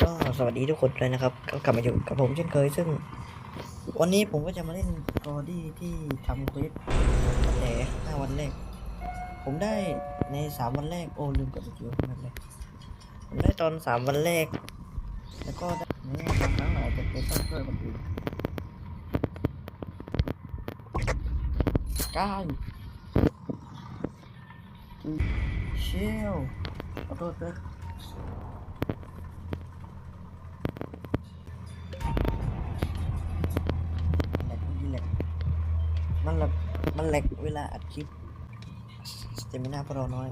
ก็สวัสดีทุกคนเลยนะครับก็กลับมาอยู่กับผมเช่นเคย ซึ่ง วันนี้ผมก็จะมาเล่นกอดี้ที่ทำคลิปแต่ห้าวันแรก ผมได้ในสามวันแรก โอ้ลืมกดสกิลนั่นเลยผมได้ตอนสามวันแรก แล้วก็ได้ในบางครั้งเราอาจจะไปต้องช่วยคนอื่นก้าวเชลขอโทษด้วย มันแหลกเวลาอัดคลิปสเตมิน่าพวกเราน้อย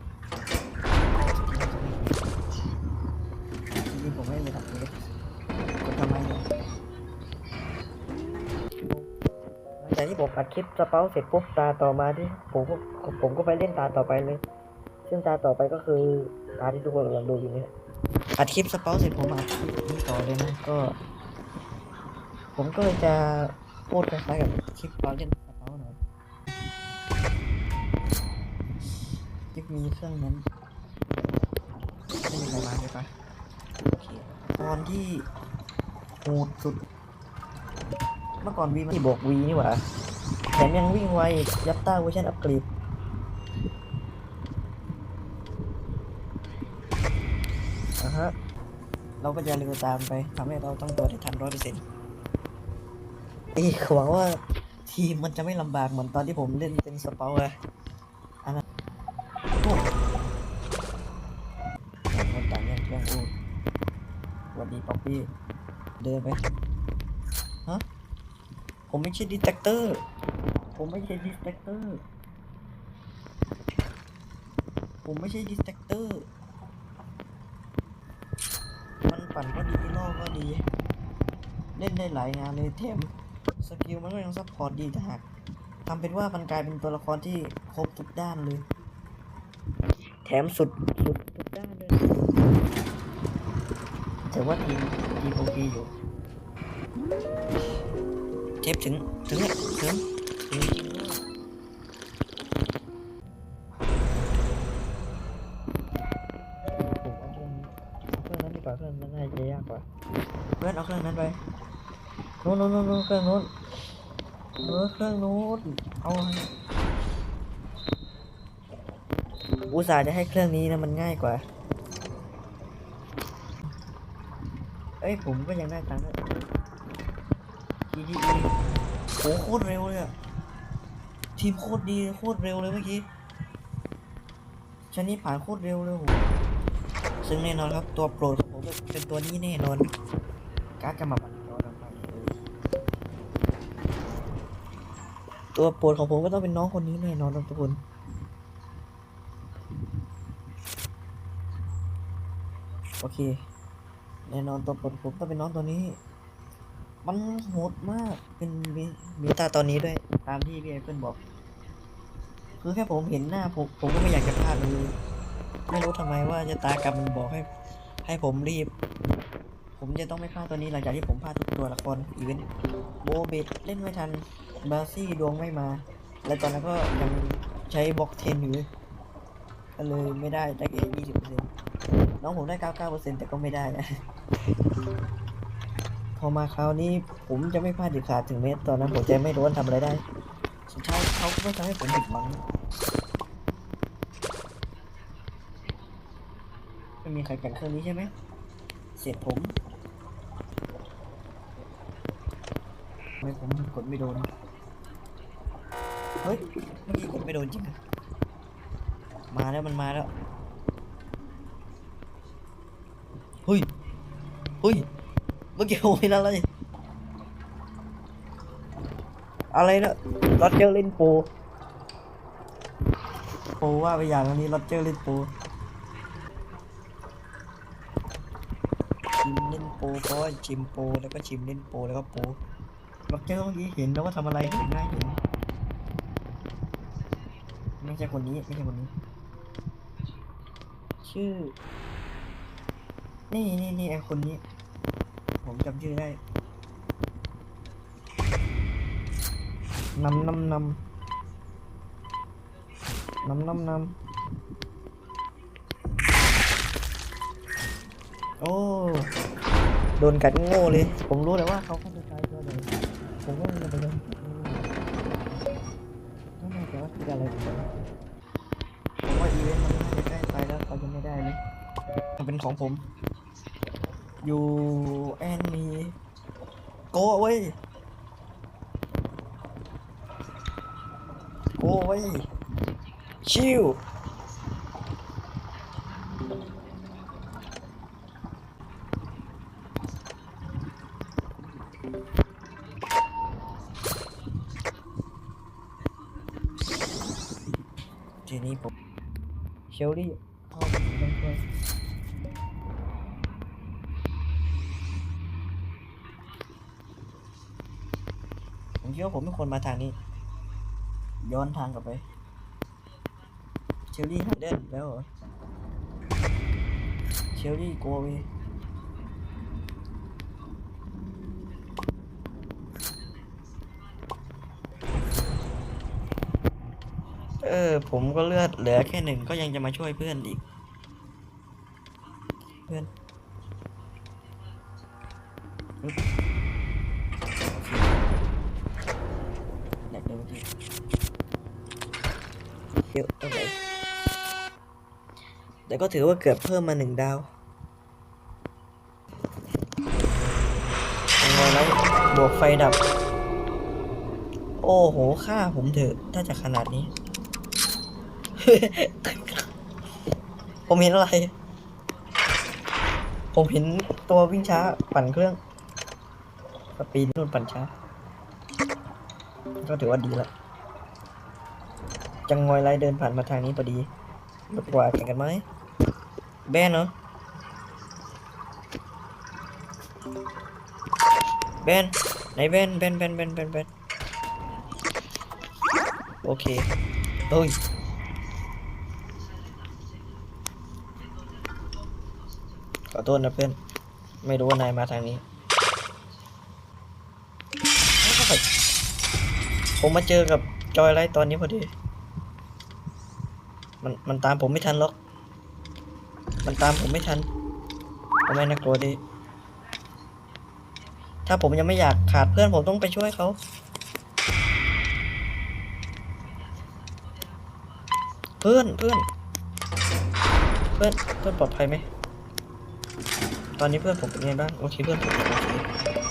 จริงๆผมไม่ได้อัดคลิปผมทำไมเนี่ยหลังจากที่ผมอัดคลิปสเปาเสร็จปุ๊บตาต่อมาที่ผมก็ผมก็ไปเล่นตาต่อไปเลย ซึ่งตาต่อไปก็คือตาที่ทุกคนกำลังดูอยู่เนี่ยอัดคลิปสเปาเสร็จผมอัดคลิปนี้ต่อเลยนะก็ ผมก็จะพูดคล้ายๆกับคลิปเราเล่น คลิปมีเครื่องนั้นไม่มีใครมาใช่ปะโอเคตอนที่โหดสุด เมื่อก่อนวีมันที่บอกวีนี่หว่าแถมยังวิ่งไวยับต้าเวอร์ชันอัปเกรดอะฮะเราก็จะเร็วตามไปทำให้เราต้องตัวได้ทันร้อยเปอร์เซ็นต์อีกหวังว่าทีมมันจะไม่ลำบากเหมือนตอนที่ผมเล่นเป็นสเปาอะอันนั้นโอ้ต่างคนต่างแย่งแย่งอู้ส วัสดีป๊อปปี้เดินไป ฮะ ผมไม่ใช่ดีเทคเตอร์ ผมไม่ใช่ดีเทคเตอร์ ผมไม่ใช่ดีเทคเตอร์ มันปั่นก็ดีลอก็ดี เล่นได้หลายงานเลยแถมสกิลมันก็ยังซัพพอร์ตดีแต่หากทำเป็นว่ามันกลายเป็นตัวละครที่ครบทุกด้านเลย แถมสุดสุดทุกด้านเลยแต่ว่าทีม ทีมโอเคอยู่เทปถึง ถึงเนี่ยถึงถึงจริงด้วยผมเอาเครื่องนี้เอาเครื่องนั้นดีกว่าเครื่องนั้นน่าจะยากกว่า เพื่อนเอาเครื่องนั้นไปโน้นโน้นโน้นโน้นเครื่องโน้นเออเครื่องโน้นเอาให้อุตส่าห์จะให้เครื่องนี้นะมันง่ายกว่า เอ้ยผมก็ยังได้ตังค์ด้วย GTE โหโคตรเร็วเลยอะทีมโคตรดีโคตรเร็วเลยเมื่อกี้ชั้นนี้ผ่านโคตรเร็วเลยโหซึ่งแน่นอนครับตัวโปรดของผมเป็นตัวนี้แน่นอนการดจะมาบันยอดไปตัวโปรดของผมก็ต้องเป็นน้องคนนี้แน่นอนทุกคนโอเค แน่นอนตัวโปรดผมต้องเป็นน้องตัวนี้ มันโหดมาก เป็นมีมีตาตอนนี้ด้วย ตามที่พี่ไอเปิลบอก คือแค่ผมเห็นหน้าผมผมก็ไม่อยากจะพลาดเลยไม่รู้ทำไมว่าจะตากรรมมันบอกให้ ให้ผมรีบ ผมจะต้องไม่พลาดตัวนี้หลังจากที่ผมพลาดทุกตัวละครอีเวนต์โบเบตเล่นไม่ทันบาซี่ดวงไม่มา และตอนนั้นก็ยังใช้บล็อกเทนอยู่ก็เลยไม่ได้ได้แค่ยี่สิบเปอร์เซ็นต์น้องผมได้เก้าเก้าเปอร์เซ็นต์แต่ก็ไม่ได้นะ พอมาคราวนี้ผมจะไม่พลาดเด็ดขาดถึงแม้ตอนนั้นผมจะไม่รู้ว่าทำอะไรได้สุดท้ายเขาก็ไม่ทำให้ผมผิดหวังไม่มีใครกันเครื่องนี้ใช่ไหมเสียผมทำไมผมกดไม่โดน เฮ้ย เมื่อกี้กดไม่โดนจริงอะมาแล้วมันมาแล้ว เฮ้ย เฮ้ย เมื่อกี้ผมเห็นอะไรอะไรนะรอเจอร์เล่นโปโปว่าไปอย่างอันนี้รอเจอร์เล่นโปชิมเล่นโปรเพราะว่าชิมโปแล้วก็ชิมเล่นโปแล้วก็โปรล็อกเจอร์เมื่อกี้เห็นแล้วว่าทำอะไรเห็นง่ายเห็นไม่ใช่คนนี้ไม่ใช่คนนี้ ชื่อ นี่นี่นี่ไอคนนี้ ผมจำชื่อได้นำนำนำนำนำนำโอ้ดนกัดโง่เลย ผมรู้เลยว่าเขาเข้าไปตายตัวไหนผมก็เลยไปโดนไม่แน่ใจว่าคืออะไรผมผมว่าอีเวนต์มันน่าจะใกล้ไปแล้วเขาจะไม่ได้เลยมันเป็นของผม อยู่แอนมีโกเว้ยโกเว้ยชิวทีนี้ผมเชลลี่เข้าไป คิดว่าผมไม่ควรมาทางนี้ ย้อนทางกลับไป เชลลี่หันเดินแล้วเหรอ เชลลี่โกเวเออ ผมก็เลือดเหลือแค่หนึ่งก็ยังจะมาช่วยเพื่อนอีก เพื่อนอึ๊บโอเคอยาก เดินเมื่อกี้เยอะไรแต่ก็ถือว่าเกือบเพิ่มมาหนึ่งดาวยังไงแล้วบวกไฟดับ โอ้โหฆ่าผมเถอะ ถ้าจะขนาดนี้ ผมเห็นอะไร ผมเห็นตัววิ่งช้าปั่นเครื่องสปีดนู่นปั่นช้า ก็ถือว่าดีละจังงอยไลเดินผ่านมาทางนี้พอดีรถกว่าแข่งกันไหมแบนเหรอแบนไหนแบนแบนแบนแบนแบนแบนโอเคเฮ้ยขอโทษนะเพื่อน ไม่รู้ว่านายมาทางนี้ ผมมาเจอกับจอยไลท์ตอนนี้พอดี มันมันตามผมไม่ทันหรอก มันตามผมไม่ทันทำไมน่ากลัวดิถ้าผมยังไม่อยากขาดเพื่อนผมต้องไปช่วยเขา เพื่อนเพื่อน เพื่อนเพื่อนปลอดภัยไหม ตอนนี้เพื่อนผมเป็นไงบ้าง โอเคเพื่อนผมโอเค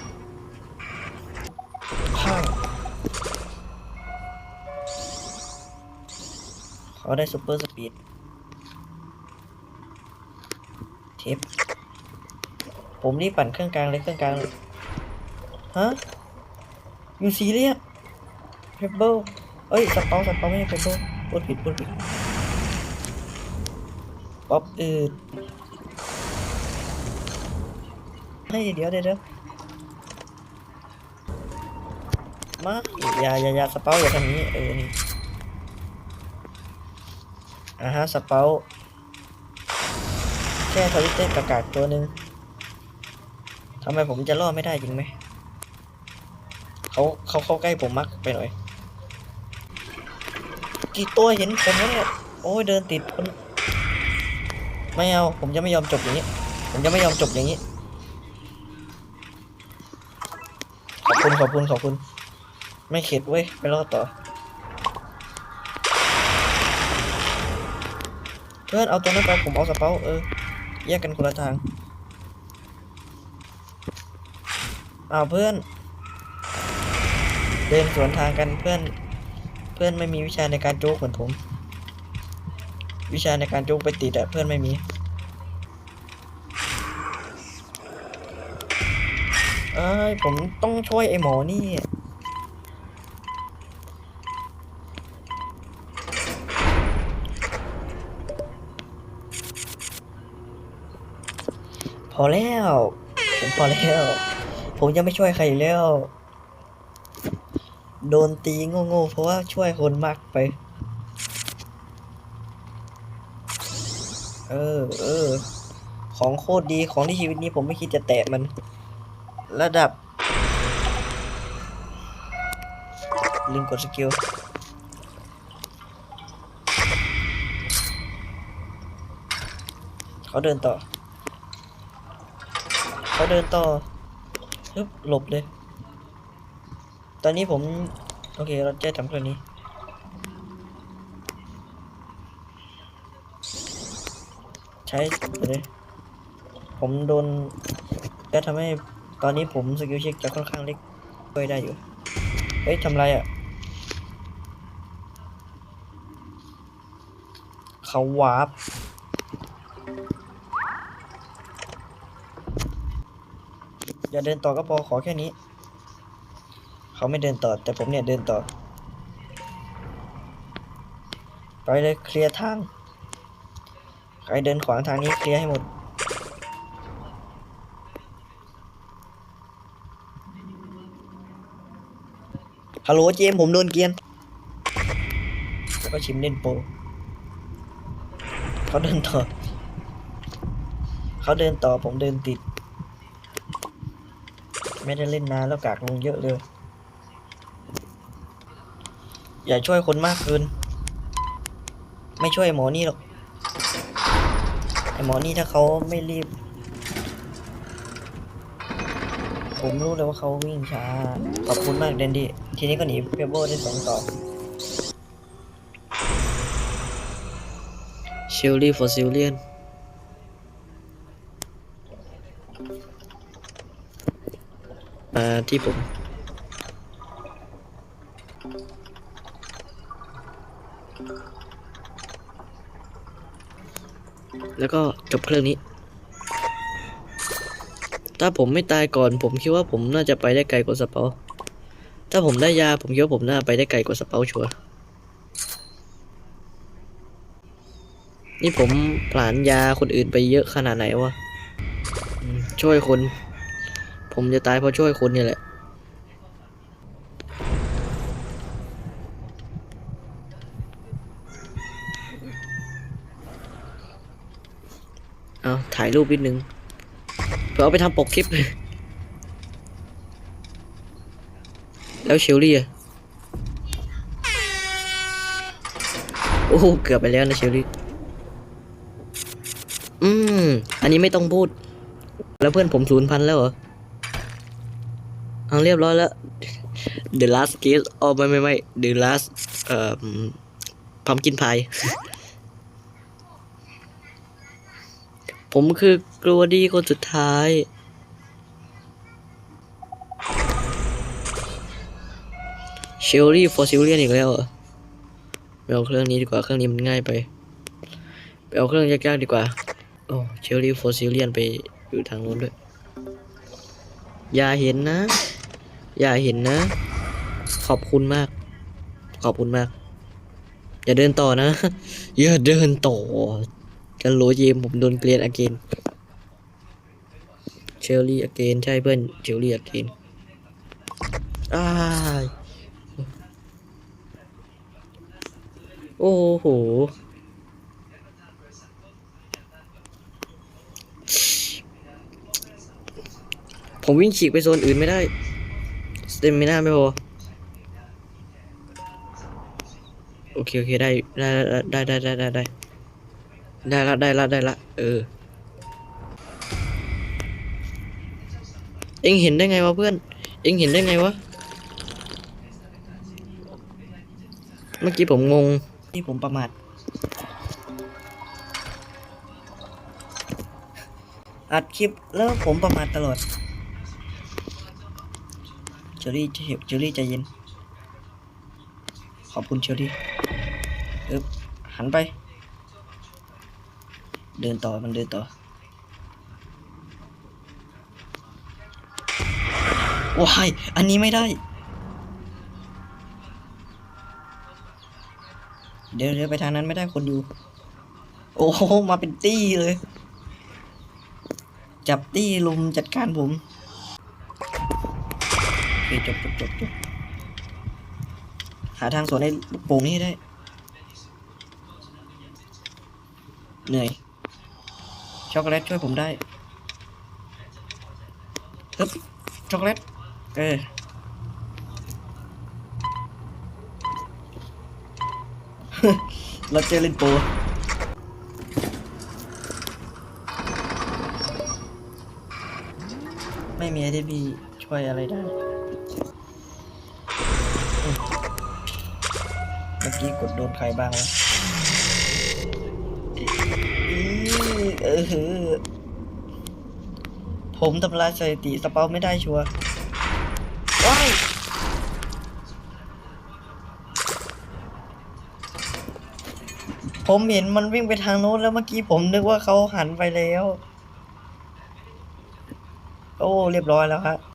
เขาได้ซูเปอร์สปีดเทปผมนี่ปั่นเครื่องกลางเลยเครื่องกลางเลยฮะยูซีเรียสเพเบิลเอ้ยสเปาสเปาไม่ใช่เพเบิลพูดผิดพูดผิดป๊อปอืดเฮ้ยเดี๋ยวเดี๋ยวมาอย่าอย่าอย่าสเปาอย่าทำอย่างนี้เออนี่ อ่าฮะสเปาแค่ทวิตเตอร์ประกาศตัวหนึ่งทำไมผมจะรอดไม่ได้จริงไหม เขาเขาเข้าใกล้ผมมากไปหน่อย กี่ตัวเห็นผมเนี่ยโอ้ยเดินติดคนไม่เอา ผมจะไม่ยอมจบอย่างนี้ ผมจะไม่ยอมจบอย่างนี้ ขอบคุณ ขอบคุณ ขอบคุณ ไม่เข็ดเว้ย ไปรอดต่อ เพื่อนเอาตัวนั้นไปผมเอาสเปาเออแยกกันคนละทางเอาเพื่อน เดินสวนทางกันเพื่อน เพื่อนไม่มีวิชาในการโจกเหมือนผม วิชาในการโจกไปติดอะเพื่อนไม่มีเอ้ยผมต้องช่วยไอ้หมอนี่ อแล้ว ผมพอแล้ว ผมจะไม่ช่วยใครอีกแล้ว โดนตีโง่ๆเพราะว่าช่วยคนมากไป เออเออ ของโคตรดีของที่ชีวิตนี้ผมไม่คิดจะแตะมัน ระดับ ลืมกดสกิลเขาเดินต่อ เขาเดินต่อฮึบหลบเลย ตอนนี้ผม โอเค เราจะทำเครื่องนี้ ใช้เลยผมโดนแก็ทำให้ตอนนี้ผมสกิลเช็คจะค่อนข้างเล็กช่วยได้อยู่ เฮ้ยทำไรอะ เขาวาร์ป อย่าเดินต่อก็พอขอแค่นี้ เขาไม่เดินต่อ แต่ผมเนี่ยเดินต่อ ไปเลยเคลียร์ทาง ใครเดินขวางทางนี้เคลียร์ให้หมด ฮัลโหลเจมผมโดนเกียนแล้วก็ชิมเล่นโปเขาเดินต่อ เขาเดินต่อผมเดินติด ไม่ได้เล่นนานแล้วกากลงเยอะเลย อย่าช่วยคนมากเกิน ไม่ช่วยหมอนี่หรอก ไอหมอนี่ถ้าเขาไม่รีบ ผมรู้เลยว่าเขาวิ่งช้า ขอบคุณมากเดนดี้ ทีนี้ก็หนีเปเบิลได้สองต่อเชลลี่ฟอสซิลเลียน มาที่ผมแล้วก็จบเครื่องนี้ ถ้าผมไม่ตายก่อน ผมคิดว่าผมน่าจะไปได้ไกลกว่าสเปาถ้าผมได้ยาผมคิดว่าผมน่าไปได้ไกลกว่าสเปาชัวร์ นี่ผมผลานยาคนอื่นไปเยอะขนาดไหนวะ ช่วยคน ผมจะตายเพราะช่วยคนนี่แหละ เอาถ่ายรูปนิดนึงเพื่อเอาไปทำปกคลิป แล้วเชลลี่อะโอ้โหเกือบไปแล้วนะเชลลี่ อืม อันนี้ไม่ต้องพูด แล้วเพื่อนผมศูนย์พันแล้วเหรอ เอาเรียบร้อยแล้ว The last case อ๋อไม่ไม่ไม่ The last เอ่อพัมกินพายผมคือกลัวดีคนสุดท้าย เชลลี่ฟอสซิลเลียนอีกแล้วเหรอไปเอาเครื่องนี้ดีกว่าเครื่องนี้มันง่ายไป ไปเอาเครื่องยากๆดีกว่า โอ้เชลลี่ฟอสซิลเลียนไปอยู่ทางโน้นด้วย อย่าเห็นนะ อย่าเห็นนะ ขอบคุณมาก ขอบคุณมาก อย่าเดินต่อนะ อย่าเดินต่อกันโลเยมผมโดนเกลียนอเกนเชลลี่อเกนใช่เพื่อนเชลลี่อเกนอ้าโอ้โหผมวิ่งฉีกไปโซนอื่นไม่ได้ เต็มไม่น่าไม่พอโอเค โอเค ได้ ได้ได้ได้ได้ได้ได้ได้ละได้ละได้ละเออ เอ็งเห็นได้ไงวะเพื่อน เอ็งเห็นได้ไงวะ เมื่อกี้ผมงง นี่ผมประมาท อัดคลิปแล้วผมประมาทตลอด เชอรี่เชอรี่ใจเย็น ขอบคุณเชอรี่เอ๊บหันไป เดินต่อมันเดินต่อว้ายอันนี้ไม่ได้ เดี๋ยวเดี๋ยวไปทางนั้นไม่ได้คนดู โอ้โห มาเป็นตี้เลย จับตี้ลุมจัดการผม จบจบจบจบหาทางสวนไอ้ลูกโป่งนี้ให้ได้ เหนื่อย ช็อกโกแลตช่วยผมได้ฮึบช็อกโกแลต เออเราเจอเล่นโปรไม่มีอะไรที่ช่วยอะไรได้ กี้กดโดนใครบ้างวะเออหือผมทำลายสถิติสเปาไม่ได้ชัวร์ว้ายผมเห็นมันวิ่งไปทางโน้นแล้วเมื่อกี้ผมนึกว่าเขาหันไปแล้ว โอ้ เรียบร้อยแล้วครับ